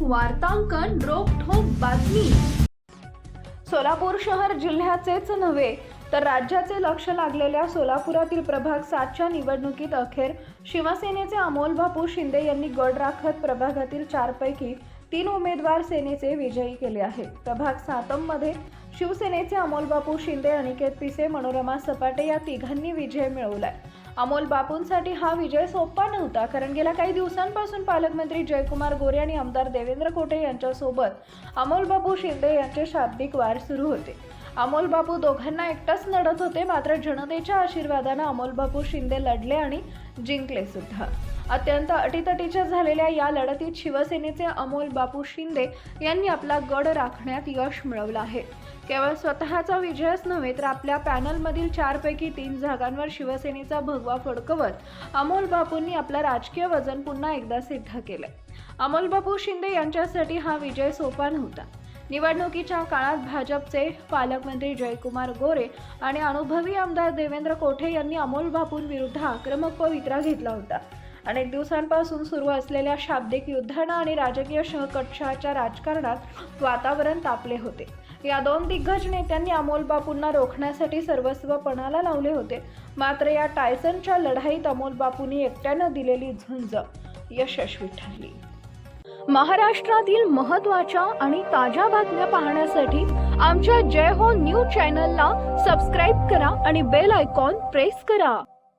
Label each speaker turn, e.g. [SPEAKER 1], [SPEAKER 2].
[SPEAKER 1] वार्तांकन रोखोक बातमी. सोलापूर शहर जिल्ह्याचेच नव्हे तर राज्याचे लक्ष लागलेल्या सोलापुरातील प्रभाग सातच्या निवडणुकीत अखेर शिवसेनेचे अमोल बापू शिंदे यांनी गड राखत प्रभागातील चारपैकी तीन उमेदवार सेनेचे विजयी केले आहेत. प्रभाग सातममध्ये शिवसेनेचे अमोलबापू शिंदे अनिकेत पिसे मनोरमा सपाटे या तिघांनी विजय मिळवलाय. अमोल बापूंसाठी हा विजय सोपा नव्हता कारण गेल्या काही दिवसांपासून पालकमंत्री जयकुमार गोरे आणि आमदार देवेंद्र कोटे यांच्यासोबत अमोल बापू शिंदे यांचे शाब्दिक वार सुरू होते. अमोल बापू दोघांना एकटाच लढत होते मात्र जनतेच्या आशीर्वादानं अमोल बापू शिंदे लढले आणि जिंकले सुद्धा. अत्यंत अटीतटीच्या झालेल्या या लढतीत शिवसेनेचे अमोल बापू शिंदे यांनी आपला गड राखण्यात यश मिळवलं आहे. केवळ स्वतःचा विजयच नव्हे तर आपल्या पॅनलमधील चारपैकी तीन जागांवर शिवसेनेचा भगवा फडकवत अमोल बापूंनी आपलं राजकीय वजन पुन्हा एकदा सिद्ध केलं अमोल बापू शिंदे यांच्यासाठी हा विजय सोपा नव्हता. निवडणुकीच्या काळात भाजपचे पालकमंत्री जयकुमार गोरे आणि अनुभवी आमदार देवेंद्र कोठे यांनी अमोल बापूंविरुद्ध आक्रमक पवित्रा घेतला होता. अनेक दिवसांपासून सुरू असलेल्या शाब्दिक युद्धानं आणि राजकीय सहकक्षाच्या राजकारणात वातावरण तापले होते. या दोन दिग्गज नेत्यांनी अमोल बापूंना रोखण्यासाठी सर्वस्व पणाला लावले होते. मात्र या टायसनच्या लढाईत अमोल बापूंनी एकट्यानं दिलेली झुंज यशस्वी ठरली. महाराष्ट्रातील महत्त्वाच्या आणि ताज्या बातम्या पाहण्यासाठी आमच्या जय हो न्यूज चॅनलला सबस्क्राईब करा आणि बेल आयकॉन प्रेस करा.